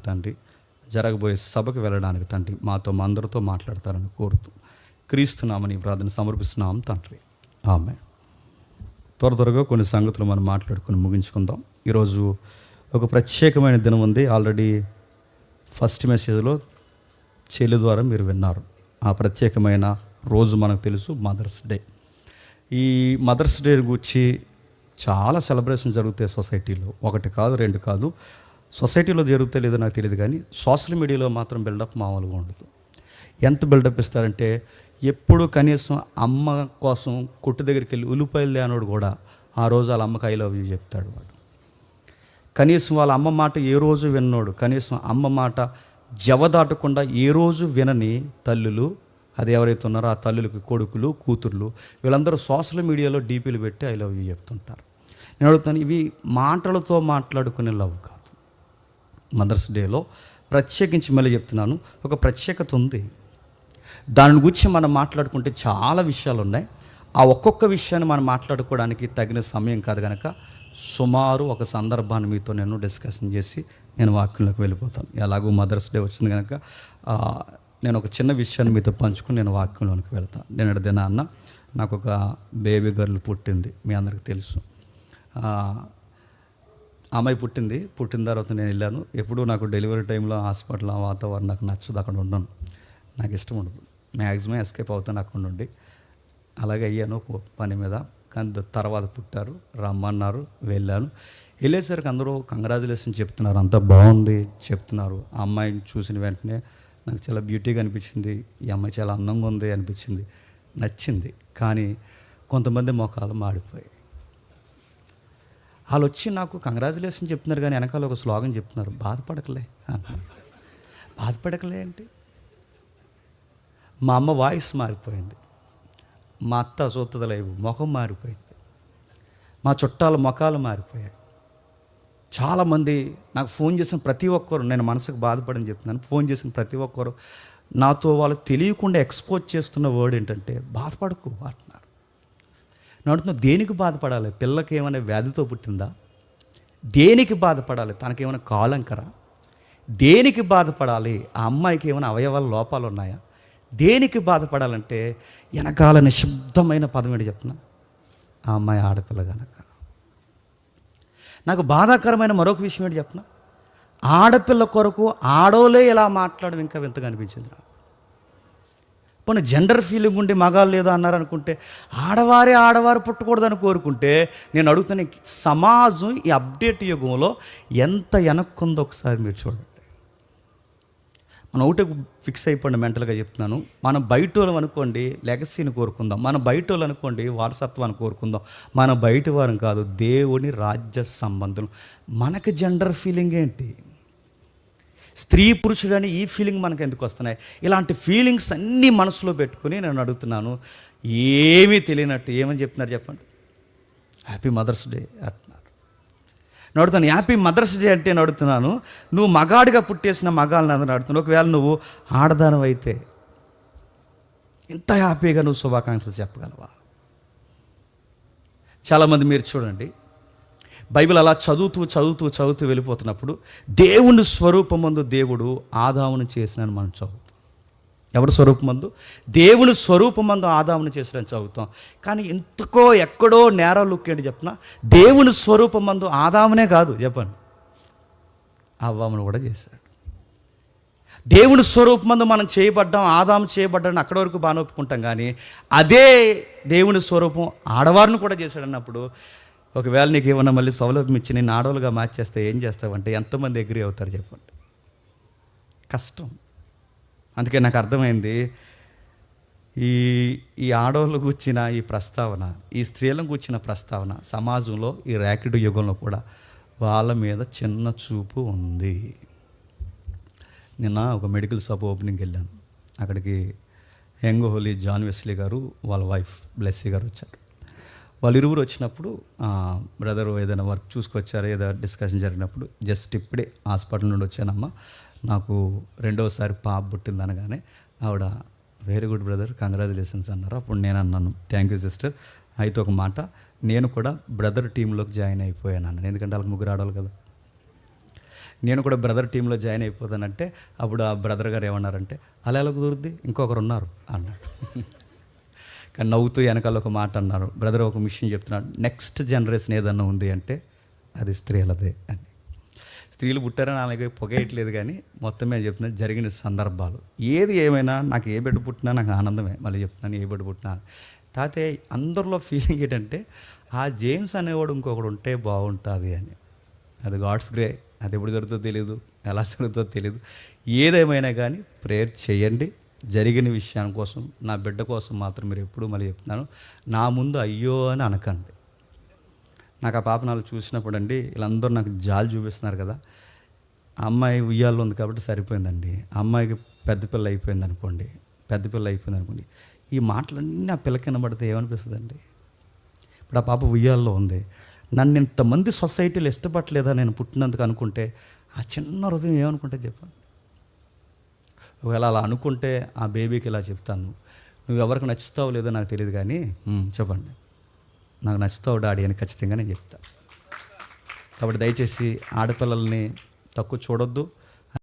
తండ్రి జరగబోయే సభకు వెళ్ళడానికి తండ్రి మాతో మా అందరితో మాట్లాడతారని కోరుతూ క్రీస్తున్నామని ప్రార్థన సమర్పిస్తున్నాం తండ్రి. ఆమె త్వర త్వరగా కొన్ని సంగతులు మనం మాట్లాడుకొని ముగించుకుందాం. ఈరోజు ఒక ప్రత్యేకమైన దినం ఉంది. ఆల్రెడీ ఫస్ట్ మెసేజ్లో చెల్లి ద్వారా మీరు విన్నారు. ఆ ప్రత్యేకమైన రోజు మనకు తెలుసు మదర్స్ డే. ఈ మదర్స్ డే గురించి చాలా సెలబ్రేషన్ జరుగుతాయి సొసైటీలో. ఒకటి కాదు రెండు కాదు. సొసైటీలో జరుగుతా లేదో నాకు తెలియదు కానీ సోషల్ మీడియాలో మాత్రం బిల్డప్ మామూలుగా ఉండదు. ఎంత బిల్డప్ ఇస్తారంటే ఎప్పుడు కనీసం అమ్మ కోసం కొట్టు దగ్గరికి వెళ్ళి ఉల్లిపాయలు లేనోడు కూడా ఆ రోజు వాళ్ళ అమ్మకి ఐ లవ్ యూ చెప్తాడు వాడు. కనీసం వాళ్ళ అమ్మ మాట ఏ రోజు విన్నోడు కనీసం అమ్మ మాట జవ దాటకుండా ఏ రోజు వినని తల్లులు అది ఎవరైతే ఉన్నారో ఆ తల్లులకి కొడుకులు కూతుర్లు వీళ్ళందరూ సోషల్ మీడియాలో డీపీలు పెట్టి ఐ లవ్ యూ చెప్తుంటారు. నేను అడుగుతాను ఇవి మాటలతో మాట్లాడుకునే లవ్ కాదు. మదర్స్ డేలో ప్రత్యేకించి మళ్ళీ చెప్తున్నాను. ఒక ప్రత్యేకత ఉంది. దాని గురించి మనం మాట్లాడుకుంటే చాలా విషయాలు ఉన్నాయి ఆ ఒక్కొక్క విషయాన్ని మనం మాట్లాడుకోవడానికి తగిన సమయం కాదు కనుక సుమారు ఒక సందర్భాన్ని మీతో నేను డిస్కషన్ చేసి నేను వాక్యంలోకి వెళ్ళిపోతాను. ఎలాగో మదర్స్ డే వచ్చింది కనుక నేను ఒక చిన్న విషయాన్ని మీతో పంచుకుని నేను వాక్యంలోనికి వెళ్తాను. నేను దినాన్న నాకు ఒక బేబీ గర్ల్ పుట్టింది మీ అందరికి తెలుసు. అమ్మాయి పుట్టింది పుట్టిన తర్వాత నేను వెళ్ళాను. ఎప్పుడూ నాకు డెలివరీ టైంలో హాస్పిటల్ వాతావరణం నాకు నచ్చదు అక్కడ ఉండను. నాకు ఇష్టం ఉండదు. మ్యాక్సిమం ఎస్కేప్ అవుతాను అక్కడ నుండి. అలాగే అయ్యాను పని మీద. కానీ తర్వాత పుట్టారు రమ్మన్నారు వెళ్ళాను. వెళ్ళేసరికి అందరూ కంగ్రాచులేషన్ చెప్తున్నారు. అంతా బాగుంది చెప్తున్నారు. ఆ అమ్మాయిని చూసిన వెంటనే నాకు చాలా బ్యూటీగా అనిపించింది. ఈ అమ్మాయి చాలా అందంగా ఉంది అనిపించింది. నచ్చింది. కానీ కొంతమంది మొఖాలు మాడిపోయాయి. వాళ్ళు వచ్చి నాకు కంగ్రాచులేషన్ చెప్తున్నారు కానీ వెనకాల ఒక స్లోగన్ చెప్తున్నారు బాధపడకలే అన్నారు. బాధపడకలే ఏంటి మా అమ్మ వాయిస్ మారిపోయింది. మా అత్త సూత్తదలేవు ముఖం మారిపోయింది. మా చుట్టాల ముఖాలు మారిపోయాయి. చాలామంది నాకు ఫోన్ చేసిన ప్రతి ఒక్కరు నేను మనసుకు బాధపడని చెప్తున్నాను ఫోన్ చేసిన ప్రతి ఒక్కరు నాతో వాళ్ళు తెలియకుండా ఎక్స్పోజ్ చేస్తున్న వర్డ్ ఏంటంటే బాధపడకు అంటున్నారు. నడుతున్న దేనికి బాధపడాలి? పిల్లకి ఏమైనా వ్యాధితో పుట్టిందా? దేనికి బాధపడాలి? తనకేమైనా కాలంకరా? దేనికి బాధపడాలి? ఆ అమ్మాయికి ఏమైనా అవయవాల లోపాలు ఉన్నాయా దేనికి బాధపడాలంటే వెనకాల నిశ్శబ్దమైన పదం ఏంటి చెప్తున్నా? ఆ అమ్మాయి ఆడపిల్ల కనుక నాకు బాధాకరమైన మరొక విషయం ఏంటి చెప్పిన ఆడపిల్ల కొరకు ఆడోలే ఇలా మాట్లాడడం ఇంకా వింతగా అనిపించింది నాకు. పోనీ జెండర్ ఫీలింగ్ ఉండి మగాళ్ళు లేదో అన్నారు అనుకుంటే ఆడవారే ఆడవారు పుట్టకూడదని కోరుకుంటే నేను అడుగుతున్న సమాజం ఈ అప్డేట్ యుగంలో ఎంత వెనక్కుందో ఒకసారి మీరు చూడండి. మనం ఒకటే ఫిక్స్ అయిపోండి మెంటల్గా చెప్తున్నాను. మనం బయట వాళ్ళం అనుకోండి లెగసీని కోరుకుందాం. మన బయట వాళ్ళు అనుకోండి వారసత్వాన్ని కోరుకుందాం. మన బయట వారం కాదు దేవుని రాజ్య సంబంధం. మనకి జెండర్ ఫీలింగ్ ఏంటి? స్త్రీ పురుషులని ఈ ఫీలింగ్ మనకు ఎందుకు వస్తున్నాయి? ఇలాంటి ఫీలింగ్స్ అన్నీ మనసులో పెట్టుకుని నేను అడుగుతున్నాను. ఏమీ తెలియనట్టు ఏమని చెప్తున్నారు చెప్పండి. హ్యాపీ మదర్స్ డే అంటున్నారు. నేను అడుగుతాను హ్యాపీ మదర్స్ డే అంటే నేను అడుగుతున్నాను నువ్వు మగాడిగా పుట్టేసిన మగాళ్ళని అందరూ అడుగుతున్నావు ఒకవేళ నువ్వు ఆడదానం అయితే ఇంత హ్యాపీగా నువ్వు శుభాకాంక్షలు చెప్పగలవా? చాలామంది మీరు చూడండి బైబిల్ అలా చదువుతూ చదువుతూ చదువుతూ వెళ్ళిపోతున్నప్పుడు దేవుని స్వరూపమందు దేవుడు ఆదామును చేసినని మనం చదువుతాం. ఎవరి స్వరూపమందు? దేవుని స్వరూపమందు ఆదామును చేసినని చదువుతాం. కానీ ఇంతకో ఎక్కడో నేర లుక్ ఏంటి చెప్పిన? దేవుని స్వరూపమందు ఆదామునే కాదు చెప్పండి. అవ్వామును కూడా చేశాడు. దేవుని స్వరూపమందు మనం చేయబడ్డాం ఆదాము చేయబడ్డాను అక్కడి వరకు బాగా ఒప్పుకుంటాం కానీ అదే దేవుని స్వరూపం ఆడవారిని కూడా చేశాడన్నప్పుడు అన్నప్పుడు ఒకవేళ నీకు ఏమన్నా మళ్ళీ సౌలభ్యం ఇచ్చి నేను ఆడవాళ్ళుగా మార్చేస్తే ఏం చేస్తావంటే ఎంతమంది ఎగ్రీ అవుతారు చెప్పండి. కష్టం. అందుకే నాకు అర్థమైంది ఈ ఈ ఆడవాళ్ళు కూర్చిన ఈ ప్రస్తావన ఈ స్త్రీలను కూర్చిన ప్రస్తావన సమాజంలో ఈ ర్యాకెట్ యుగంలో కూడా వాళ్ళ మీద చిన్న చూపు ఉంది. నిన్న ఒక మెడికల్ షాప్ ఓపెనింగ్కి వెళ్ళాను. అక్కడికి యంగ్ హోలీ జాన్ వెస్లీ గారు వాళ్ళ వైఫ్ బ్లెస్సీ గారు వచ్చారు. వాళ్ళు ఇరువురు వచ్చినప్పుడు బ్రదర్ ఏదైనా వర్క్ చూసుకొచ్చారు ఏదో డిస్కషన్ జరిగినప్పుడు జస్ట్ ఇప్పుడే హాస్పిటల్ నుండి వచ్చానమ్మా. నాకు రెండవసారి పాప పుట్టింది అనగానే ఆవిడ వెరీ గుడ్ బ్రదర్ కంగ్రాచులేషన్స్ అన్నారు. అప్పుడు నేను అన్నాను థ్యాంక్ యూ సిస్టర్ అయితే ఒక మాట నేను కూడా బ్రదర్ టీంలోకి జాయిన్ అయిపోయాను అన్నాను. ఎందుకంటే వాళ్ళకి ముగ్గురు ఆడవాళ్ళు కదా. నేను కూడా బ్రదర్ టీంలో జాయిన్ అయిపోతానంటే అప్పుడు ఆ బ్రదర్ గారు ఏమన్నారంటే అలా ఎలా కుదురుద్ది? ఇంకొకరు ఉన్నారు అన్నాడు. కానీ నవ్వుతూ వెనకాల ఒక మాట అన్నారు. బ్రదర్ ఒక మిషన్ చెప్తున్నాడు. నెక్స్ట్ జనరేషన్ ఏదన్నా ఉంది అంటే అది స్త్రీలదే అని. స్త్రీలు పుట్టారని అలాగే పొగేయట్లేదు కానీ మొత్తం మీద చెప్తున్నాను జరిగిన సందర్భాలు. ఏది ఏమైనా నాకు ఏ బిడ్డ పుట్టినా నాకు ఆనందమే. మళ్ళీ చెప్తున్నాను ఏ బిడ్డ పుట్టినా. తాతే అందరిలో ఫీలింగ్ ఏంటంటే ఆ జేమ్స్ అనేవాడు ఇంకొకడు ఉంటే బాగుంటుంది అని. అది గాడ్స్ గ్రే అది ఎప్పుడు జరుగుతుందో తెలియదు ఎలా జరుగుతుందో తెలియదు ఏదేమైనా కానీ ప్రేయర్ చేయండి. జరిగిన విషయాని కోసం నా బిడ్డ కోసం మాత్రం మీరు ఎప్పుడు మళ్ళీ చెప్తున్నాను. నా ముందు అయ్యో అని అనకండి. నాకు ఆ పాప నాలుగు చూసినప్పుడు అండి వీళ్ళందరూ నాకు జాలి చూపిస్తున్నారు కదా. అమ్మాయి ఉయ్యాల్లో ఉంది కాబట్టి సరిపోయిందండి. అమ్మాయికి పెద్ద పిల్ల అయిపోయింది అనుకోండి పెద్ద పిల్ల అయిపోయింది అనుకోండి ఈ మాటలన్నీ ఆ పిల్ల వినబడితే ఏమనిపిస్తుందండి? ఇప్పుడు ఆ పాప ఉయ్యాల్లో ఉంది. నన్ను ఇంతమంది సొసైటీలో ఇష్టపడలేదా నేను పుట్టినందుకు అనుకుంటే ఆ చిన్న హృదయం ఏమనుకుంటే చెప్పండి? ఒకవేళ అలా అనుకుంటే ఆ బేబీకి ఇలా చెప్తాను. నువ్వు ఎవరికి నచ్చుతావు లేదో నాకు తెలియదు కానీ చెప్పండి. నాకు నచ్చుతావు డాడీ అని ఖచ్చితంగా నేను చెప్తాను కాబట్టి దయచేసి ఆడపిల్లల్ని తక్కువ చూడొద్దు.